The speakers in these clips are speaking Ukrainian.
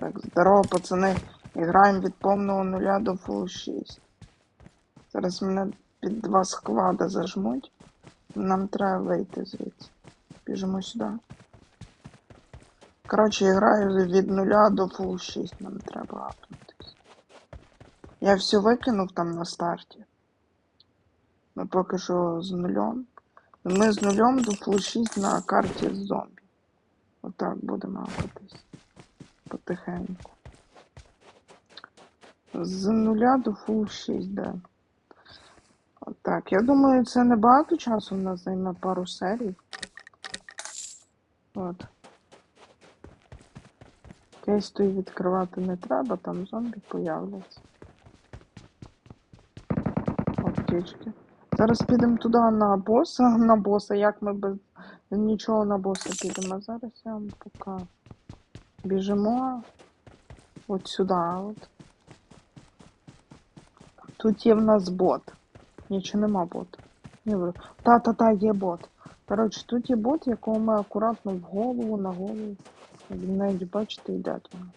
Так, здорово, пацани. Граємо від повного нуля до фул 6. Зараз мене під два сквада зажмуть. Нам треба вийти звідси. Біжимо сюди. Коротше, граю від нуля до фул 6. Нам треба апнутись. Я все викинув там на старті. Ми поки що з нульом. Ми з нульом до фул 6 на карті з зомбі. Отак будемо апатись. Потихеньку. З нуля до фул 6, да. Отак. Я думаю, це не багато часу в нас займе пару серій. От. Кейс той відкривати не треба, там зомбі появляться. Аптечки. Зараз підемо туди на боса, на боса, як ми без нічого на боса підемо. А зараз я вам покажу. Біжимо от сюди, от. Тут є в нас бот. Нічого нема ви- Та-та-та, є бот. Коротше, тут є бот, якого ми акуратно в голову, на голову. Навіть бачите, йде до нас.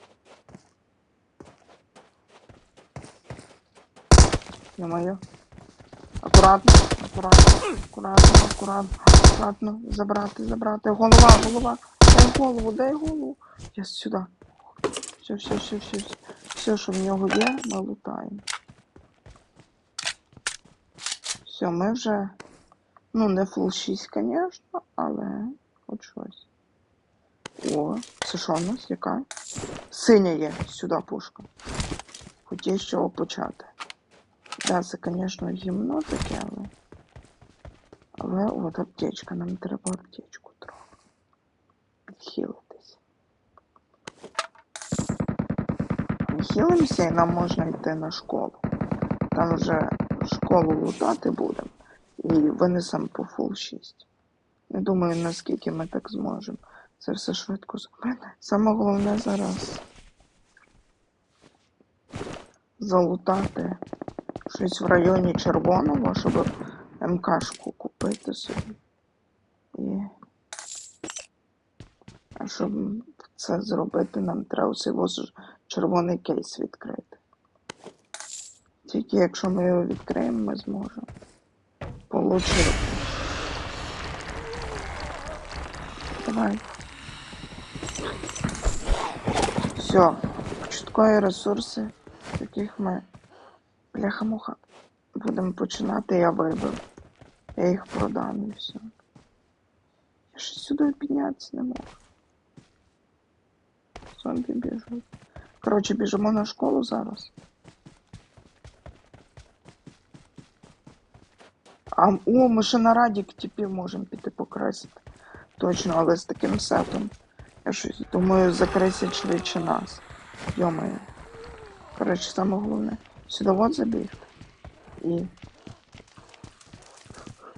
Ё-моё. Акуратно, акуратно, акуратно, акуратно, акуратно. Забрати, забрати. Голова, голова. Дай голову, дай голову. Я сюди. Все, все, все, все, все. Все, що в нього є, ми лутаємо. Все, ми вже. Ну, не фул 6, звісно, але хоч щось. О, це що у нас? Яка? Синя є, сюди пушка. Є з чого почати. Да, це, звісно, гімно таке, але. Але от аптечка, нам треба аптечку трохи. Підхилитись. Хилимося і нам можна йти на школу. Там вже школу лутати будемо і винесемо по фул 6. Не думаю, наскільки ми так зможемо. Це все швидко. Саме головне зараз залутати щось в районі червоного, щоб МКшку купити собі. І а щоб це зробити, нам треба усього червоний кейс відкрити. Тільки якщо ми його відкриємо, ми зможемо получити. Давай. Все. Початкові ресурси, яких ми бляха-муха будемо починати, я вибив. Я їх продам і все. Я ще сюди піднятися не можу. Зомбі біжуть. Коротше, біжимо на школу зараз. А, о, ми ще на радік типів можемо піти покрасити. Точно, але з таким сетом. Я щось думаю, закресять швидше нас. Йомаю. Коротше, саме головне. Сюди от забігти. І.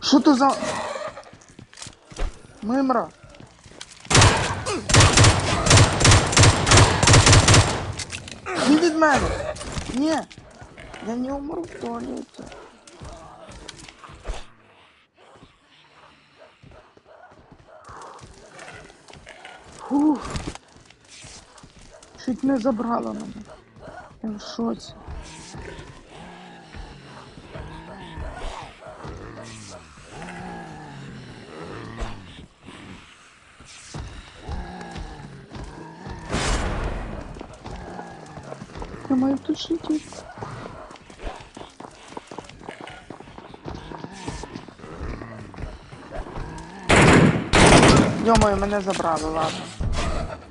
Що то за. Мимра! Ні від мене! Ні! Я не умру в туалеті. Фух. Чуть не забрала мене. Я в шоці. Маю тут шутити. Йомою, мене забрали, ладно.